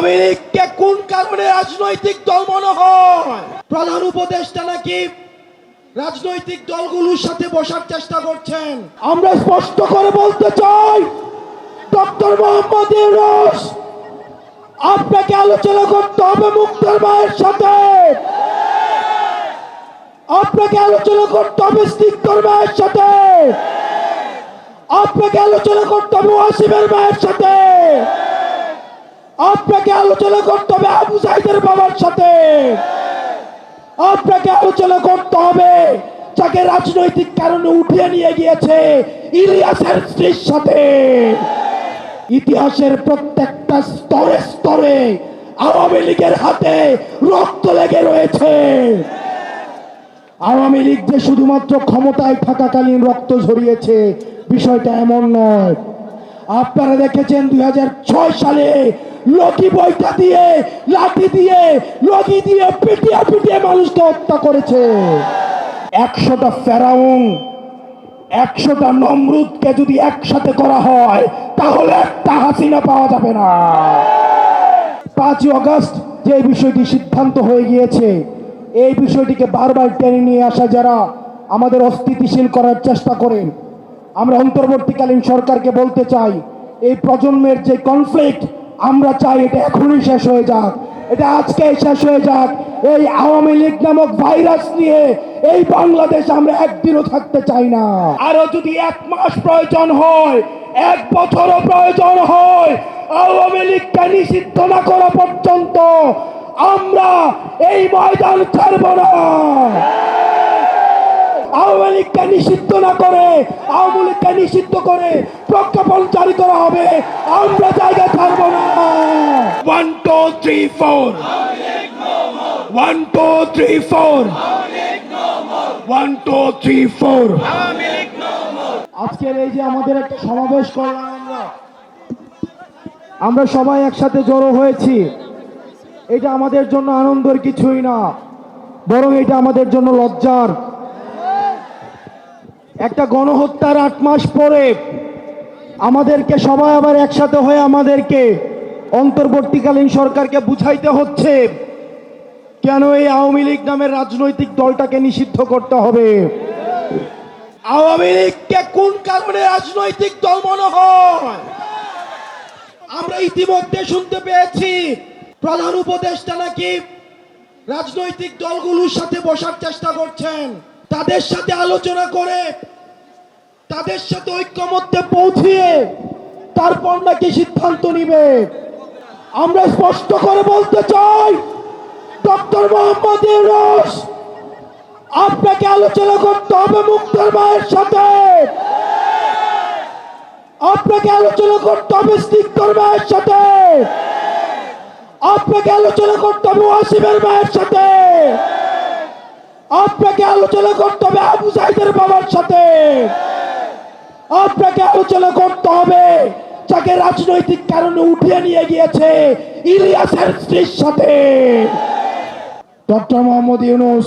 আওয়ামী কোন কারণে রাজনৈতিক দল মনে হয়? প্রধান উপদেষ্টা নাকি রাজনৈতিক দলগুলোর সাথে বসার চেষ্টা করছেন? আমরা স্পষ্ট করে বলতে চাই, ডক্টর মোহাম্মদ ইউনুস, আপনাকে আলোচনা করতে হবে মুক্তার মায়ের সাথে। আপনাকে আলোচনা করতে হবে স্নিগ্ধর মায়ের সাথে। আপনাকে আলোচনা করতে হবে ওয়াসিমের মায়ের সাথে। আপনাকে আলোচনা করতে হবে আবু সাইদের বাবার সাথে। আপনাকে আলোচনা করতে হবে যাকে রাজনৈতিক কারণে উঠিয়ে নিয়ে গিয়েছে ইলিয়াসের স্ত্রীর সাথে। ইতিহাসের প্রত্যেকটা স্তরে স্তরে আওয়ামী লীগের হাতে রক্ত লেগে রয়েছে। আওয়ামী লীগ যে শুধুমাত্র ক্ষমতায় থাকাকালীন রক্ত ঝরিয়েছে, বিষয়টা এমন নয়। আপনারা দেখেছেন দুই হাজার ছয় সালে লকি বইটা দিয়ে, লাঠি দিয়ে, লগি দিয়ে, পিটিয়ে পিটিয়ে মানুষকে হত্যা করেছে। একশোটা ফেরাউন, একশোটা নমরুদকে যদি একসাথে করা হয়, তাহলে একটা হাসিনা পাওয়া যাবে না। পাঁচই অগস্ট যে বিষয়টি সিদ্ধান্ত হয়ে গিয়েছে, এই বিষয়টিকে বারবার টেনে নিয়ে আসা যারা আমাদের অস্থিতিশীল করার চেষ্টা করেন, আমরা অন্তর্বর্তীকালীন সরকারকে বলতে চাই, এই প্রজন্মের যে কনফ্লিক্ট আমরা চাই এটা এখনই শেষ হয়ে যাক। এটা আজকে শেষ হয়ে যাক। এই আওয়ামী লীগ নামক ভাইরাস নিয়ে এই বাংলাদেশ আমরা একদিনও থাকতে চাই না। আরও যদি এক মাস প্রয়োজন হয়, এক বছরও প্রয়োজন হয়, আওয়ামী লীগকে নিষিদ্ধ না করা পর্যন্ত আমরা এই ময়দান ছাড়ব না। আওয়ামী লীগকে নিষিদ্ধ না করে আওয়ামী লীগকে নিষিদ্ধ করে প্রজ্ঞাপন জারি করা হবে। আমরা জায়গা ছাড়ব না। One two three four one two three four one two three four আজকের এই যে আমাদের একটা সমাবেশ করলাম আমরা। আমরা সবাই একসাথে জড়ো হয়েছি। এটা আমাদের জন্য আনন্দের কিছুই না বরং এটা আমাদের জন্য লজ্জার একটা গণহত্যার আট মাস পরে আমাদেরকে সবাই আবার একসাথে হয়ে আমাদেরকে অন্তর্বর্তীকালীন সরকারকে বুঝাইতে হচ্ছে কেন এই আওয়ামী লীগ নামের রাজনৈতিক দলটাকে নিষিদ্ধ করতে হবে। আওয়ামী লীগকে কোন কারণে রাজনৈতিক দল মনে হয়? আমরা ইতিমধ্যে শুনতে পেয়েছি, প্রধান উপদেষ্টা নাকি রাজনৈতিক দলগুলোর সাথে বসার চেষ্টা করছেন, তাদের সাথে আলোচনা করে তাদের সাথে ঐক্যমত্যে পৌঁছিয়ে তারপর নাকি সিদ্ধান্ত নিবে। আমরা স্পষ্ট করে বলতে চাই, ডক্টর মোহাম্মদ ইউনুস, আপনাকে আলোচনা করতে হবে মুক্তার মায়ের সাথে। আপনাকে আলোচনা করতে হবে স্নিগ্ধর মায়ের সাথে। আপনাকে আলোচনা করতে হবে ওয়াসিমের মায়ের সাথে। আপনাকে আলোচনা করতে হবে আবু সাইদের বাবার সাথে। আপনাকে আলোচনা করতে হবে। যাকে রাজনৈতিক কারণে উঠিয়ে নিয়ে গিয়েছে ইলিয়াসের স্ত্রীর সাথে। ডক্টর মোহাম্মদ ইউনুস,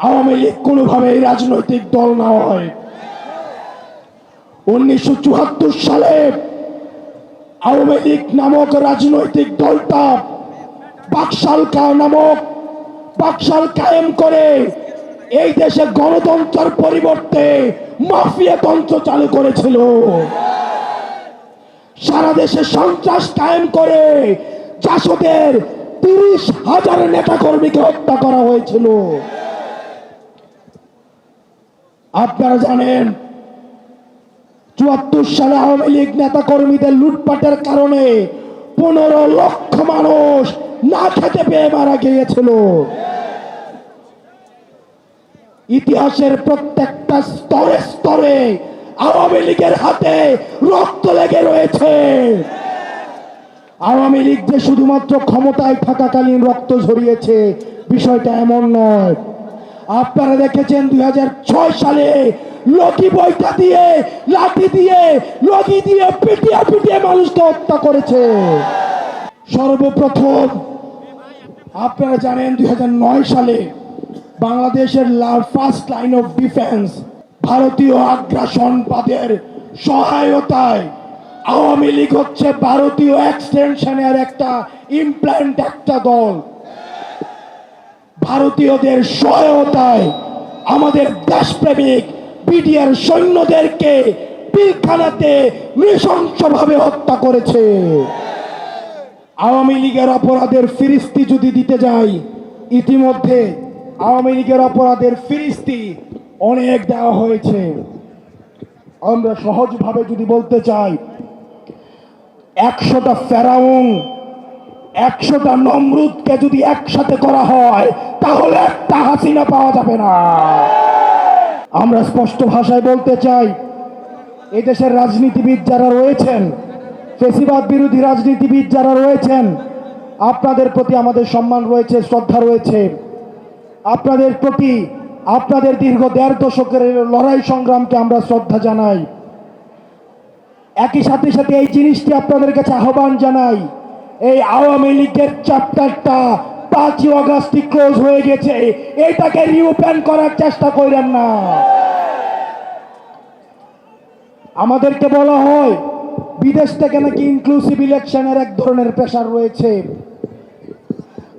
আওয়ামী লীগ কোনোভাবেই রাজনৈতিক দল না হয়। উনিশশো চুয়াত্তর সালে আওয়ামী লীগ নামক রাজনৈতিক দলটা বাকশাল কা নামক বাকশাল কায়েম করে এই দেশে গণতন্ত্রের পরিবর্তে মাফিয়া তন্ত্র চালু করেছিল। সারা দেশে সন্ত্রাস কায়েম করে জাসদের তিরিশ হাজার নেতা কর্মীকে হত্যা করা হয়েছিল। আপনারা জানেন, চুয়াত্তর সালে আওয়ামী লীগ নেতা কর্মীদের লুটপাটের কারণে পনেরো লক্ষ মানুষ না খেতে পেয়ে মারা গিয়েছিল। ইতিহাসের প্রত্যেকটা স্তরে স্তরে আওয়ামী লীগের হাতে রক্ত লেগে রয়েছে। আওয়ামী লীগ যে শুধুমাত্র ক্ষমতায় থাকাকালীন রক্ত ঝরিয়েছে, বিষয়টা এমন নয়। আপনারা দেখেছেন দুই হাজার ছয় সালে লকি বইটা দিয়ে, লাঠি দিয়ে, লগি দিয়ে, পিটিয়ে পিটিয়ে মানুষকে হত্যা করেছে। সর্বপ্রথম, আপনারা জানেন দুই হাজার নয় সালে বাংলাদেশের ফার্স্ট লাইন অফ ডিফেন্স ভারতীয় আগ্রাসনবাদের সহায়তায় আওয়ামী লীগ হচ্ছে ভারতীয় এক্সটেনশনের একটা ইমপ্ল্যান্ট একটা দল। ভারতীয়দের সহায়তায় আমাদের দেশপ্রেমিক বিডিআর সৈন্যদেরকে পিলখানাতে নৃশংসভাবে হত্যা করেছে। আওয়ামী লীগের অপরাধের ফিরিস্তি যদি দিতে যাই, ইতিমধ্যে আওয়ামী লীগের অপরাধের ফিরিস্তি অনেক দেওয়া হয়েছে। আমরা সহজভাবে যদি বলতে চাই, একশোটা ফেরাউন, একশোটা নমরুদকে যদি একসাথে করা হয়, তাহলে একটা হাসিনা পাওয়া যাবে না। আমরা স্পষ্ট ভাষায় বলতে চাই, এদেশের রাজনীতিবিদ যারা রয়েছেন, ফেসিবাদ বিরোধী রাজনীতিবিদ যারা রয়েছেন, আপনাদের প্রতি আমাদের সম্মান রয়েছে, শ্রদ্ধা রয়েছে। আপনাদের প্রতি, আপনাদের দীর্ঘ দেড় দশকের লড়াই সংগ্রামকে আমরা শ্রদ্ধা জানাই। একই সাথে সাথে এই জিনিসটি আপনাদের কাছে আহ্বান জানাই, এই আওয়ামী লীগের চ্যাপ্টারটা পাঁচই অগাস্টই ক্লোজ হয়ে গেছে। এটাকে রিওপেন করার চেষ্টা করেন না। আমাদেরকে বলা হয়, বিদেশ থেকে নাকি ইনক্লুসিভ ইলেকশনের এক ধরনের প্রেশার রয়েছে।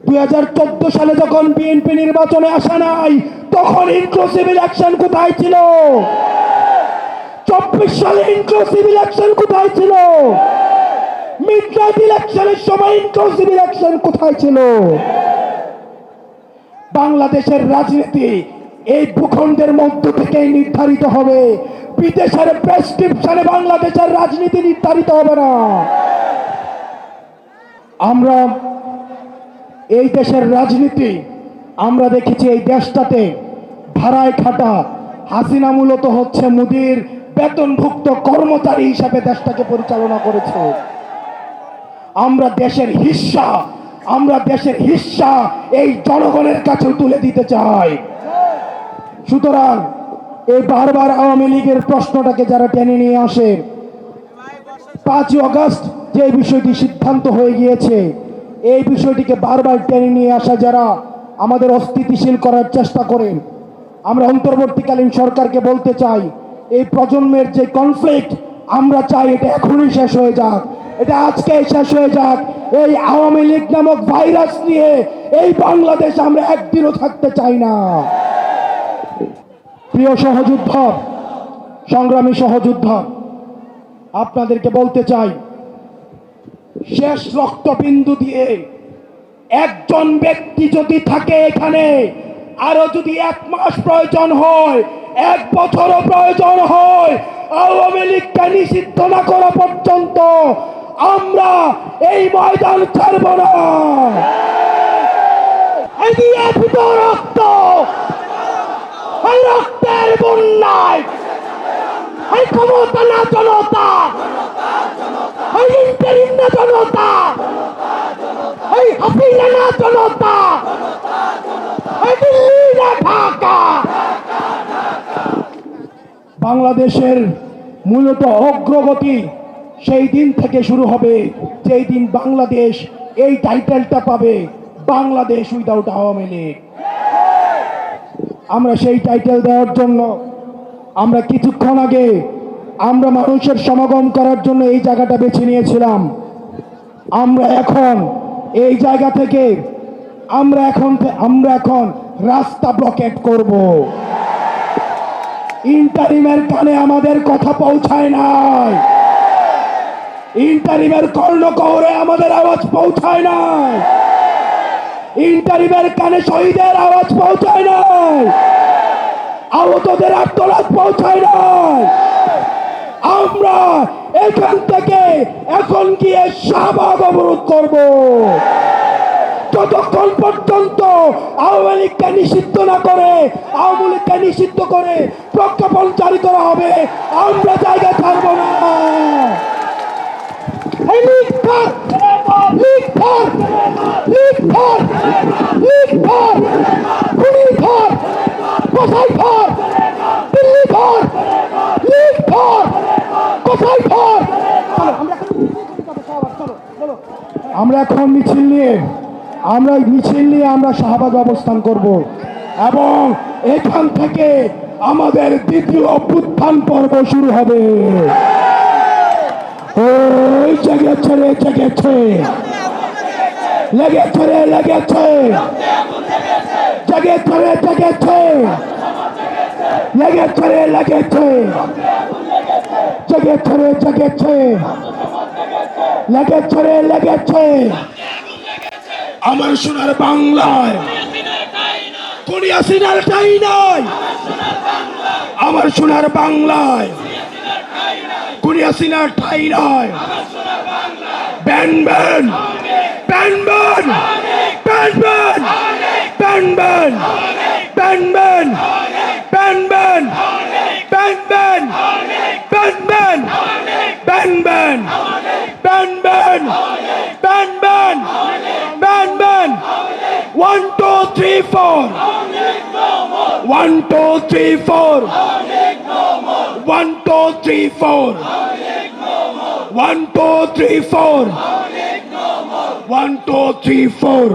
দুই হাজার চোদ্দ সালে যখন বিএনপি নির্বাচনে আসা নাই, তখন ইনক্লুসিভ ইলেকশন কোথায় ছিল? চব্বিশ সালে ইনক্লুসিভ ইলেকশন কোথায় ছিল? মিডনাইট ইলেকশনের সময় ইনক্লুসিভ ইলেকশন কোথায় ছিল? বাংলাদেশের রাজনীতি এই ভূখণ্ডের মধ্য থেকেই নির্ধারিত হবে। বিদেশের প্রেসক্রিপশনে বাংলাদেশের রাজনীতি নির্ধারিত হবে না। আমরা এই দেশের রাজনীতি, আমরা দেখেছি এই দেশটাতে ভাড়ায় খাটা। হাসিনা মূলত হচ্ছে মুদির বেতনভুক্ত কর্মচারী হিসাবে দেশটাকে পরিচালনা করেছে। আমরা দেশের হিস্সা, আমরা দেশের হিস্সা এই জনগণের কাছে তুলে দিতে চাই। সুতরাং এই বারবার আওয়ামী লীগের প্রশ্নটাকে যারা টেনে নিয়ে আসে, পাঁচই অগস্ট যে বিষয়টি সিদ্ধান্ত হয়ে গিয়েছে এই বিষয়টিকে বারবার টেনে নিয়ে আসা যারা আমাদের অস্থিতিশীল করার চেষ্টা করেন, আমরা অন্তর্বর্তীকালীন সরকারকে বলতে চাই, এই প্রজন্মের যে কনফ্লিক্ট আমরা চাই এটা এখনই শেষ হয়ে যাক, এটা আজকে শেষ হয়ে যাক। এই আওয়ামী লীগ নামক ভাইরাস নিয়ে এই বাংলাদেশ আমরা একদিনও থাকতে চাই না। প্রিয় সহযুদ্ধ, সংগ্রামী সহযুদ্ধ, আপনাদেরকে বলতে চাই শেষ রক্তবিন্দু দিয়ে একজন ব্যক্তি যদি থাকে এখানে, আরও যদি এক মাস প্রয়োজন হয়, এক বছরও প্রয়োজন হয়, আওয়ামী লীগকে নিষিদ্ধ না করা পর্যন্ত আমরা এই ময়দান ছাড়ব না। রক্ত রক্তের বন্যায় এই ক্ষমতা জনতা। না জনতা। এই হাসিনা জনতা। এই দিল্লি না ঢাকা। বাংলাদেশের মূলত অগ্রগতি সেই দিন থেকে শুরু হবে, যেই দিন বাংলাদেশ এই টাইটেলটা পাবে, বাংলাদেশ উইদাউট আওয়ামী লীগ। আমরা সেই টাইটেল দেওয়ার জন্য আমরা কিছুক্ষণ আগে আমরা মানুষের সমাগম করার জন্য এই জায়গাটা বেছে নিয়েছিলাম। আমরা এখন এই জায়গা থেকে আমরা এখন আমরা এখন রাস্তা ব্লকেট করব। ইন্টারিমের কানে আমাদের কথা পৌঁছায় নাই। ইন্টারিমের কর্ণকহরে আমাদের আওয়াজ পৌঁছায় নাই। ইন্টারিমের কানে শহীদের আওয়াজ পৌঁছায় নাই। আহতদের আত্মরাজ পৌঁছায় নাই আমরা এখান থেকে এখন গিয়ে শাহবাগ অবরোধ করব। যতক্ষণ পর্যন্ত আওয়ামী লীগকে নিষিদ্ধ না করে, আওয়ামী লীগকে নিষিদ্ধ করে প্রজ্ঞাপন জারি করা হবে, আমরা জায়গা ছাড়ব না। এই কোথায়! দিল্লি! লীগ! কোথায়! আমরা এখন মিছিল নিয়ে, আমরা মিছিল নিয়ে আমরা শাহবাগ অবস্থান করব এবং এখান থেকে আমাদের দ্বিতীয় অভ্যুত্থান পর্ব শুরু হবে জেগেছে রে, জেগেছে লেগেছে রে, লেগেছে জেগেছে। লেগেছে। রে লেগেছে জেগেছে। জেগেছে লেগেছে লেগেছে। আমার সোনার বাংলায় কোনিয়া সিনার ঠাই নাই। আমার সোনার বাংলায় কোনিয়া সিনার ঠাই নয় ban ban. Ban ban. Ban ban. Ban ban ban ban ban ban ban ban ban ban ban ban ban ban ban ban ban ban one two three four one two three four one two three four one two three four one two three four